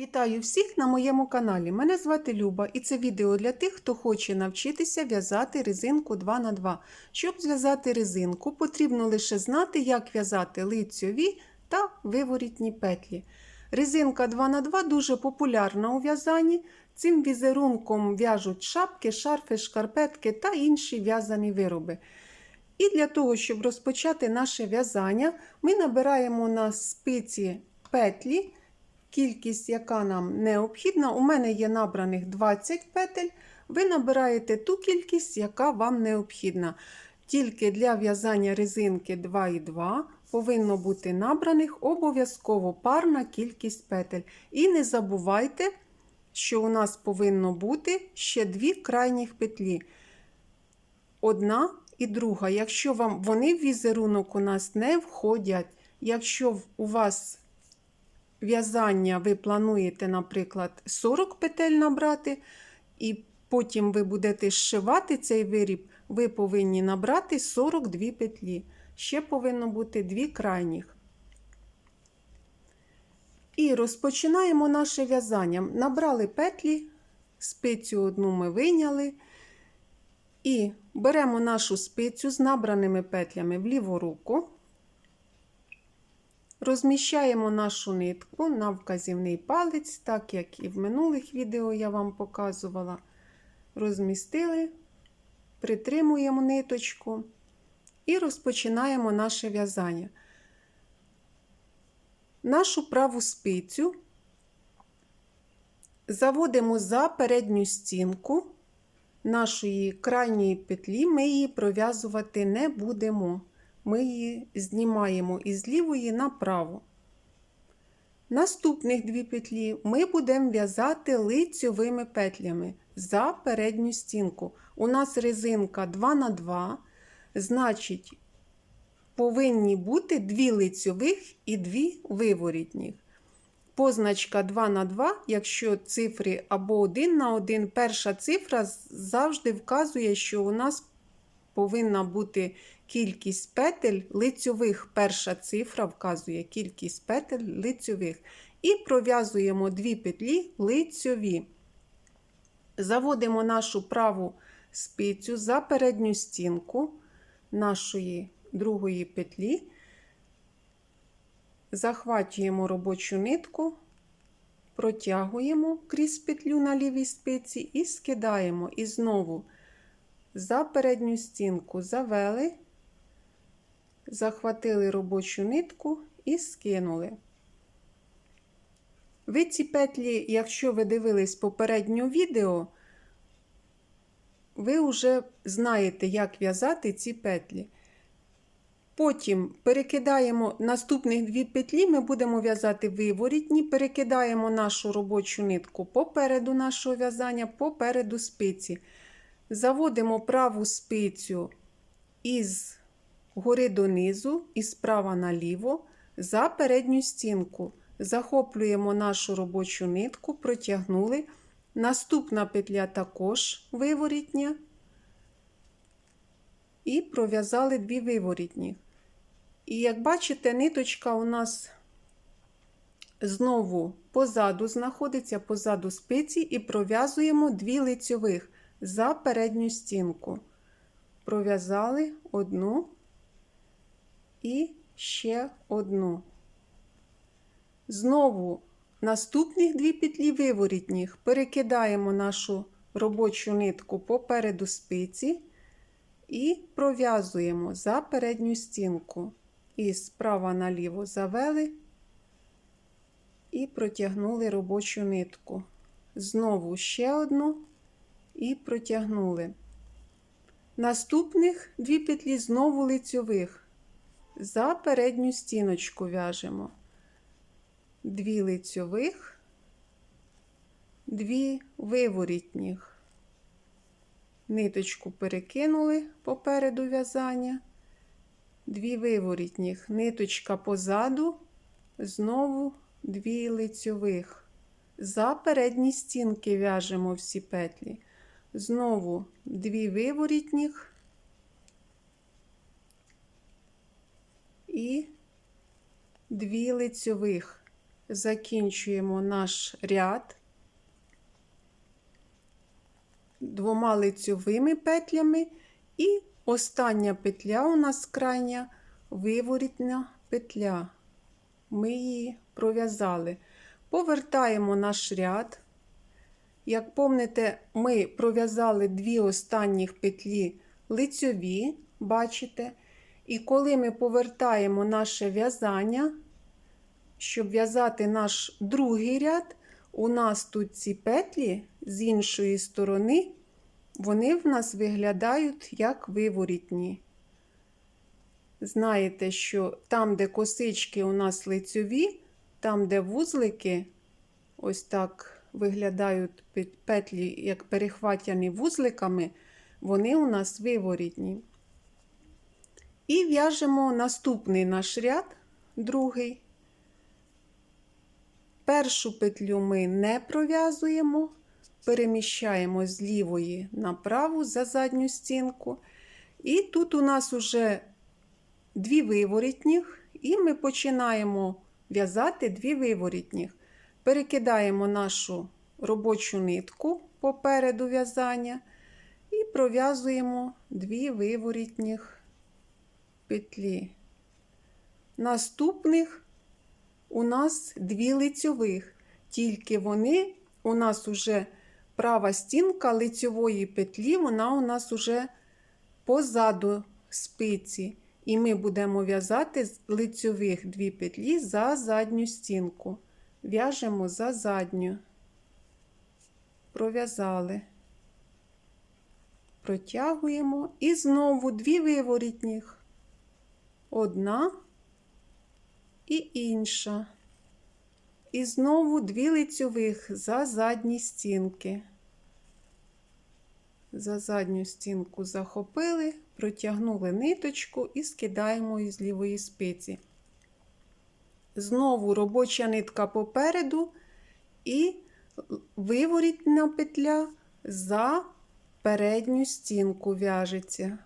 Вітаю всіх на моєму каналі. Мене звати Люба і це відео для тих, хто хоче навчитися в'язати резинку 2х2. Щоб зв'язати резинку, потрібно лише знати, як в'язати лицьові та виворітні петлі. Резинка 2х2 дуже популярна у в'язанні. Цим візерунком в'яжуть шапки, шарфи, шкарпетки та інші в'язані вироби. І для того, щоб розпочати наше в'язання, ми набираємо на спиці петлі кількість, яка нам необхідна. У мене є набраних 20 петель. Ви набираєте ту кількість, яка вам необхідна. Тільки для в'язання резинки 2,2 повинно бути набраних обов'язково парна кількість петель. І не забувайте, що у нас повинно бути ще дві крайніх петлі. Одна і друга. Якщо вам вони в візерунок у нас не входять, якщо у вас в'язання ви плануєте, наприклад, 40 петель набрати, і потім ви будете зшивати цей виріб, ви повинні набрати 42 петлі. Ще повинно бути дві крайніх. І розпочинаємо наше в'язання. Набрали петлі, спицю одну ми вийняли. І беремо нашу спицю з набраними петлями в ліву руку. Розміщаємо нашу нитку на вказівний палець, так як і в минулих відео я вам показувала. Розмістили, притримуємо ниточку і розпочинаємо наше в'язання. Нашу праву спицю заводимо за передню стінку нашої крайньої петлі, ми її пров'язувати не будемо ми її знімаємо із лівої направо. Наступних дві петлі ми будемо в'язати лицьовими петлями за передню стінку. У нас резинка 2 на 2, значить, повинні бути дві лицьових і дві виворітніх. Позначка 2 на 2, якщо цифри або 1 на 1, перша цифра завжди вказує, що у нас повинна бути кількість петель лицьових. Перша цифра вказує кількість петель лицьових. І пров'язуємо дві петлі лицьові. Заводимо нашу праву спицю за передню стінку нашої другої петлі, захвачуємо робочу нитку, протягуємо крізь петлю на лівій спиці і скидаємо. І знову за передню стінку завели, захватили робочу нитку і скинули. Ви ці петлі, якщо ви дивились попереднє відео, ви вже знаєте, як в'язати ці петлі. Потім перекидаємо наступних дві петлі, ми будемо в'язати виворітні, перекидаємо нашу робочу нитку попереду нашого в'язання, попереду спиці. Заводимо праву спицю із гори донизу, і справа наліво, за передню стінку. Захоплюємо нашу робочу нитку, протягнули. Наступна петля також виворітня. І пров'язали дві виворітні. І як бачите, ниточка у нас знову позаду знаходиться, позаду спиці, і пров'язуємо дві лицьових за передню стінку. Пров'язали одну і ще одну. Знову наступних дві петлі виворітніх перекидаємо нашу робочу нитку попереду спиці і пров'язуємо за передню стінку. І справа наліво завели і протягнули робочу нитку. Знову ще одну і протягнули. Наступних дві петлі знову лицьових. За передню стіночку в'яжемо. Дві лицьових, дві виворітніх. Ниточку перекинули попереду в'язання, дві виворітніх, ниточка позаду, знову дві лицьових. За передні стінки в'яжемо всі петлі. Знову дві виворітніх і дві лицьових. закінчуємо наш ряд двома лицьовими петлями, і остання петля у нас крайня виворітна петля. Ми її пров'язали. Повертаємо наш ряд. Як помните, ми пров'язали дві останніх петлі лицьові, бачите? І коли ми повертаємо наше в'язання, щоб в'язати наш другий ряд, у нас тут ці петлі з іншої сторони, вони в нас виглядають як виворітні. Знаєте, що там, де косички у нас лицьові, там, де вузлики, ось так виглядають петлі, як перехватяні вузликами, вони у нас виворітні. І в'яжемо наступний наш ряд, другий. Першу петлю ми не пров'язуємо, переміщаємо з лівої на праву за задню стінку. І тут у нас уже дві виворітніх, і ми починаємо в'язати дві виворітніх. Перекидаємо нашу робочу нитку попереду в'язання і пров'язуємо дві виворітніх петлі. Наступних у нас дві лицьових, тільки вони у нас уже права стінка лицьової петлі, вона у нас уже позаду спиці. І ми будемо в'язати з лицьових дві петлі за задню стінку. В'яжемо за задню, пров'язали, протягуємо і знову дві виворітніх. Одна і інша. І знову дві лицьових за задні стінки. За задню стінку захопили, протягнули ниточку і скидаємо із лівої спиці. Знову робоча нитка попереду і виворітна петля за передню стінку в'яжеться.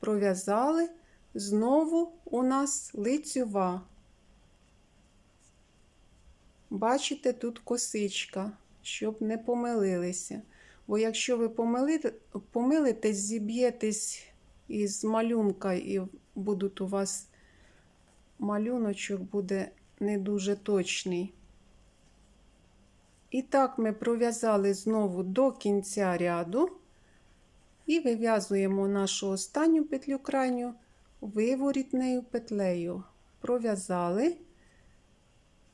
Пров'язали, знову у нас лицьова. Бачите, тут косичка, щоб не помилилися. Бо якщо ви помилите, помилитесь, зіб'єтесь із малюнка, і будуть у вас малюночок буде не дуже точний. І так ми пров'язали знову до кінця ряду і вив'язуємо нашу останню петлю крайню виворітнею петлею. Пров'язали.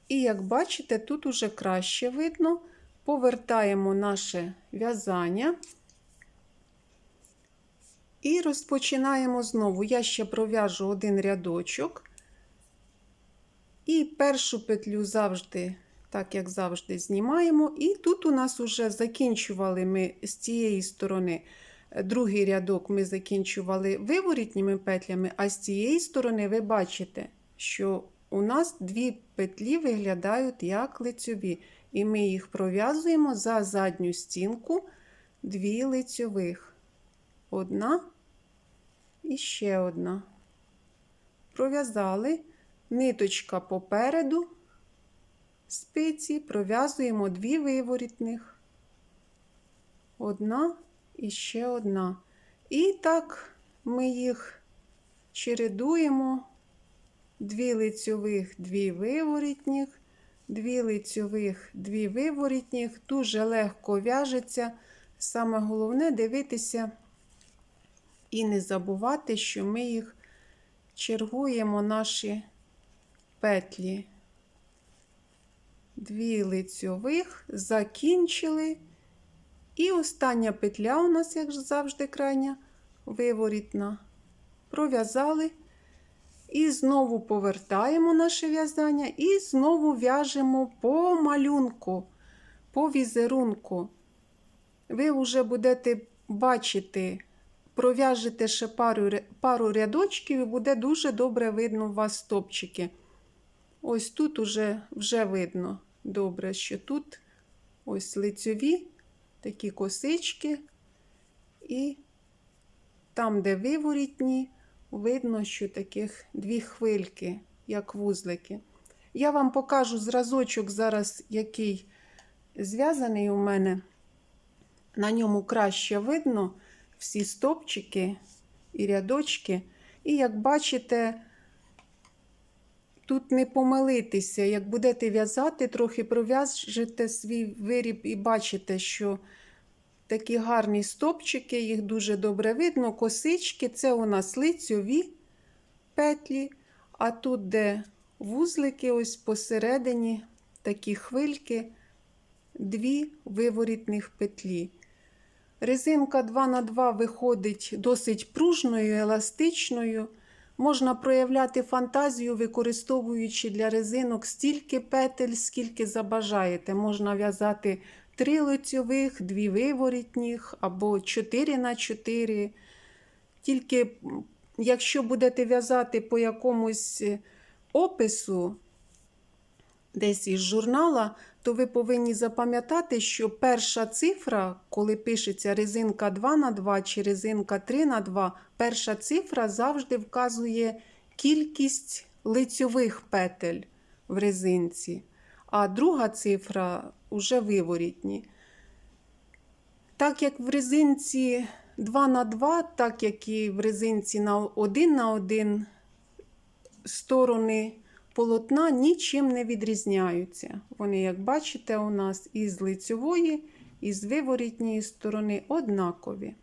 І, як бачите, тут уже краще видно. Повертаємо наше в'язання і розпочинаємо знову. Я ще пров'яжу один рядочок. І першу петлю завжди, так як завжди, знімаємо. І тут у нас вже закінчували ми з цієї сторони. Другий рядок ми закінчували виворітніми петлями, а з цієї сторони ви бачите, що у нас дві петлі виглядають як лицьові, і ми їх пров'язуємо за задню стінку дві лицьових. Одна і ще одна. Пров'язали ниточка попереду спиці, пров'язуємо дві виворітних. Одна і ще одна. І так ми їх чередуємо дві лицьових, дві виворітніх, дві лицьових, дві виворітніх, дуже легко в'яжеться. Саме головне дивитися і не забувати, що ми їх чергуємо наші петлі. Дві лицьових, закінчили. І остання петля у нас, як завжди, крайня виворітна. Пров'язали. І знову повертаємо наше в'язання і знову в'яжемо по малюнку, по візерунку. Ви вже будете бачити, пров'яжете ще пару пару рядочків, і буде дуже добре видно у вас стопчики. Ось тут уже вже видно добре, що тут ось лицьові такі косички, і там, де виворітні, видно, що таких дві хвильки, як вузлики. Я вам покажу зразочок зараз, який зв'язаний у мене. На ньому краще видно всі стопчики і рядочки. І як бачите, тут не помилитися. Як будете в'язати, трохи пров'яжете свій виріб і бачите, що такі гарні стопчики, їх дуже добре видно. Косички це у нас лицьові петлі, а тут, де вузлики, ось посередині такі хвильки, дві виворітних петлі. Резинка 2х2 виходить досить пружною, еластичною. Можна проявляти фантазію, використовуючи для резинок стільки петель, скільки забажаєте. Можна в'язати три лицьових, дві виворітніх або 4 на 4. Тільки якщо будете в'язати по якомусь е, опису, десь із журнала, то ви повинні запам'ятати, що перша цифра, коли пишеться резинка 2 на 2 чи резинка 3 на 2, перша цифра завжди вказує кількість лицьових петель в резинці, а друга цифра вже виворітні. Так як в резинці 2 на 2, так як і в резинці на 1 на 1, сторони полотна нічим не відрізняються. Вони, як бачите, у нас і з лицьової, і з виворітньої сторони однакові.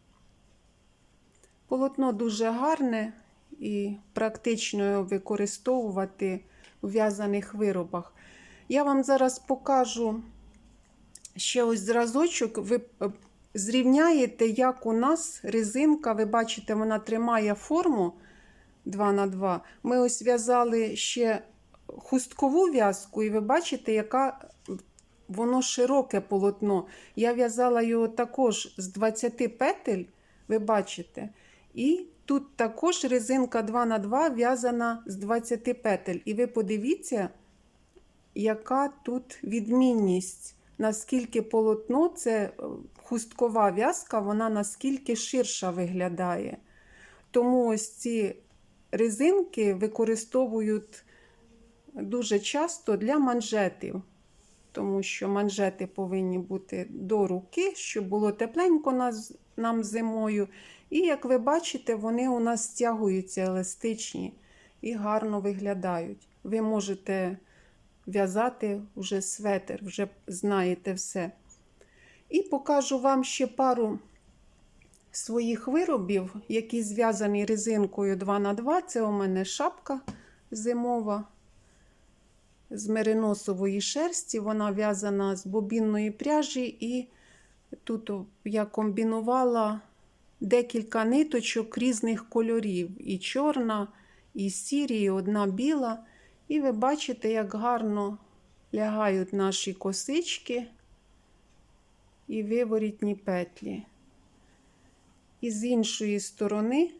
Полотно дуже гарне і практично використовувати у в'язаних виробах. Я вам зараз покажу ще ось зразочок. Ви е, зрівняєте, як у нас резинка, ви бачите, вона тримає форму 2 на 2. Ми ось в'язали ще хусткову в'язку, і ви бачите, яка воно широке полотно. Я в'язала його також з 20 петель, ви бачите. І тут також резинка 2 на 2 в'язана з 20 петель. І ви подивіться, яка тут відмінність, наскільки полотно це е, хусткова в'язка, вона наскільки ширша виглядає. Тому ось ці резинки використовують дуже часто для манжетів, тому що манжети повинні бути до руки, щоб було тепленько нам зимою. І як ви бачите, вони у нас стягуються еластичні і гарно виглядають. Ви можете в'язати вже светр, вже знаєте все. І покажу вам ще пару своїх виробів, які зв'язані резинкою 2х2. Це у мене шапка зимова з мериносової шерсті. Вона в'язана з бобінної пряжі, і тут я комбінувала декілька ниточок різних кольорів: і чорна, і сірі, і одна біла. І ви бачите, як гарно лягають наші косички і виворітні петлі. І з іншої сторони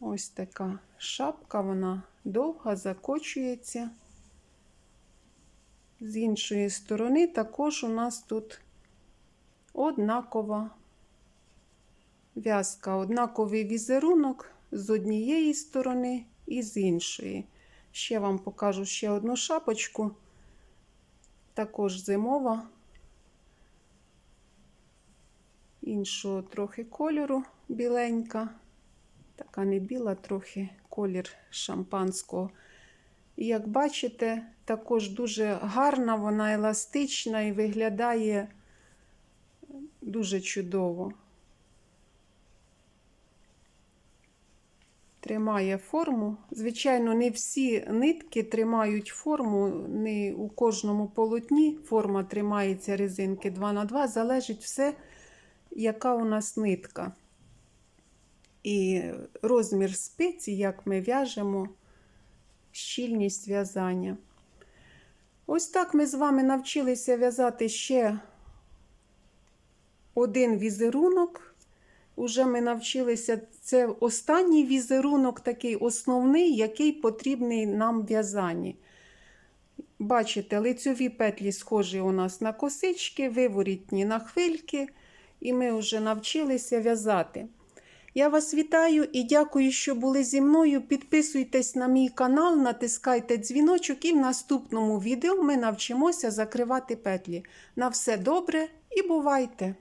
ось така шапка, вона довга, закочується. З іншої сторони також у нас тут однакова в'язка, однаковий візерунок з однієї сторони і з іншої. Ще вам покажу ще одну шапочку, також зимова, іншого трохи кольору біленька, така не біла, трохи колір шампанського. І як бачите, також дуже гарна, вона еластична і виглядає дуже чудово. Тримає форму. Звичайно, не всі нитки тримають форму, не у кожному полотні форма тримається резинки 2х2, залежить все, яка у нас нитка. І розмір спиці, як ми в'яжемо, щільність в'язання. Ось так ми з вами навчилися в'язати ще один візерунок. Уже ми навчилися, це останній візерунок, такий основний, який потрібний нам в'язанні. Бачите, лицьові петлі схожі у нас на косички, виворітні на хвильки, і ми вже навчилися в'язати. Я вас вітаю і дякую, що були зі мною. Підписуйтесь на мій канал, натискайте дзвіночок і в наступному відео ми навчимося закривати петлі. На все добре і бувайте!